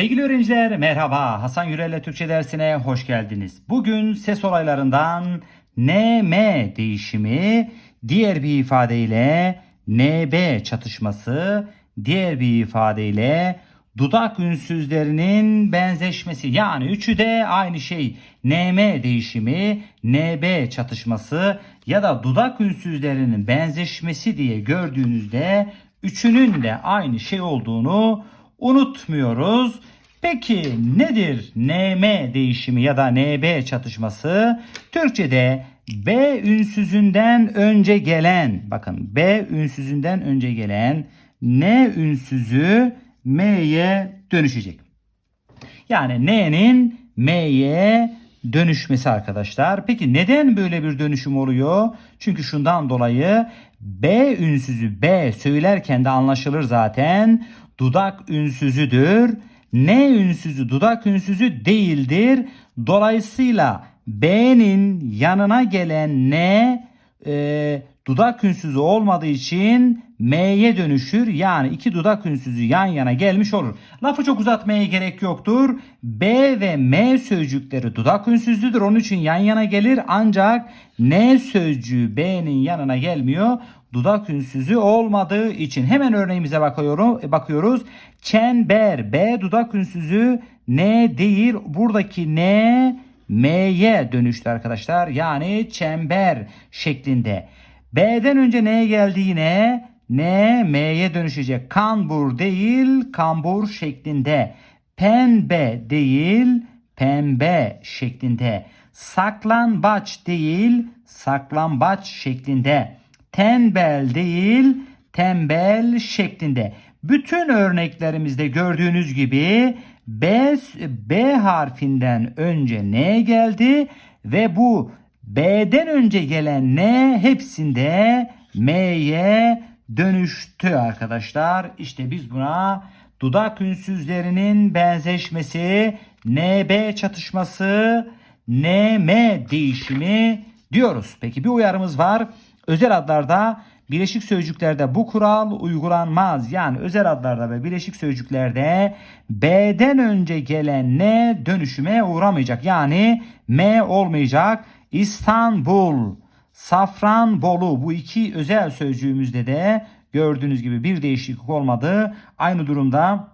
Sevgili öğrenciler merhaba. Hasan Yürel'le Türkçe dersine hoş geldiniz. Bugün ses olaylarından NM değişimi, diğer bir ifadeyle NB çatışması, diğer bir ifadeyle dudak ünsüzlerinin benzeşmesi yani üçü de aynı şey. NM değişimi, NB çatışması ya da dudak ünsüzlerinin benzeşmesi diye gördüğünüzde üçünün de aynı şey olduğunu unutmuyoruz. Peki nedir NM değişimi ya da NB çatışması? Türkçe'de B ünsüzünden önce gelen bakın B ünsüzünden önce gelen N ünsüzü M'ye dönüşecek. Yani N'nin M'ye dönüşmesi arkadaşlar. Peki neden böyle bir dönüşüm oluyor? Çünkü şundan dolayı B ünsüzü B söylerken de anlaşılır zaten. Dudak ünsüzüdür. N ünsüzü dudak ünsüzü değildir. Dolayısıyla B'nin yanına gelen N e, dudak ünsüzü olmadığı için M'ye dönüşür. Yani iki dudak ünsüzü yan yana gelmiş olur. Lafı çok uzatmaya gerek yoktur. B ve M sözcükleri dudak ünsüzlüdür. Onun için yan yana gelir. Ancak N sözcüğü B'nin yanına gelmiyor. Dudak ünsüzü olmadığı için hemen örneğimize bakıyorum, bakıyoruz. Çember B dudak ünsüzü N değil. Buradaki N M'ye dönüştü arkadaşlar. Yani çember şeklinde. B'den önce N'ye geldi yine. N M'ye dönüşecek. Kambur değil, kambur şeklinde. Pembe değil, pembe şeklinde. Saklambaç değil, saklambaç şeklinde. Tembel değil, tembel şeklinde. Bütün örneklerimizde gördüğünüz gibi B, B harfinden önce N geldi ve bu B'den önce gelen N hepsinde M'ye dönüştü arkadaşlar. İşte biz buna dudak ünsüzlerinin benzeşmesi, NB çatışması, NM değişimi diyoruz. Peki bir uyarımız var. Özel adlarda Bileşik sözcüklerde bu kural uygulanmaz. Yani özel adlarda ve bileşik sözcüklerde B'den önce gelen ne dönüşüme uğramayacak. Yani M olmayacak. İstanbul, Safranbolu bu iki özel sözcüğümüzde de gördüğünüz gibi bir değişiklik olmadı. Aynı durumda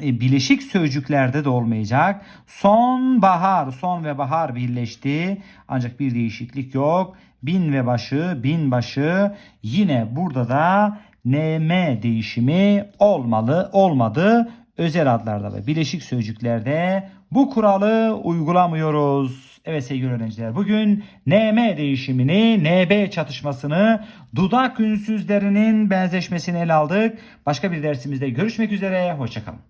bileşik sözcüklerde de olmayacak. Sonbahar, son ve bahar birleşti. Ancak bir değişiklik yok. Bin ve başı, bin başı. Yine burada da nm değişimi olmalı, olmadı. Özel adlarda ve bileşik sözcüklerde bu kuralı uygulamıyoruz. Evet sevgili öğrenciler bugün NM değişimini, NB çatışmasını, dudak ünsüzlerinin benzeşmesini ele aldık. Başka bir dersimizde görüşmek üzere. Hoşçakalın.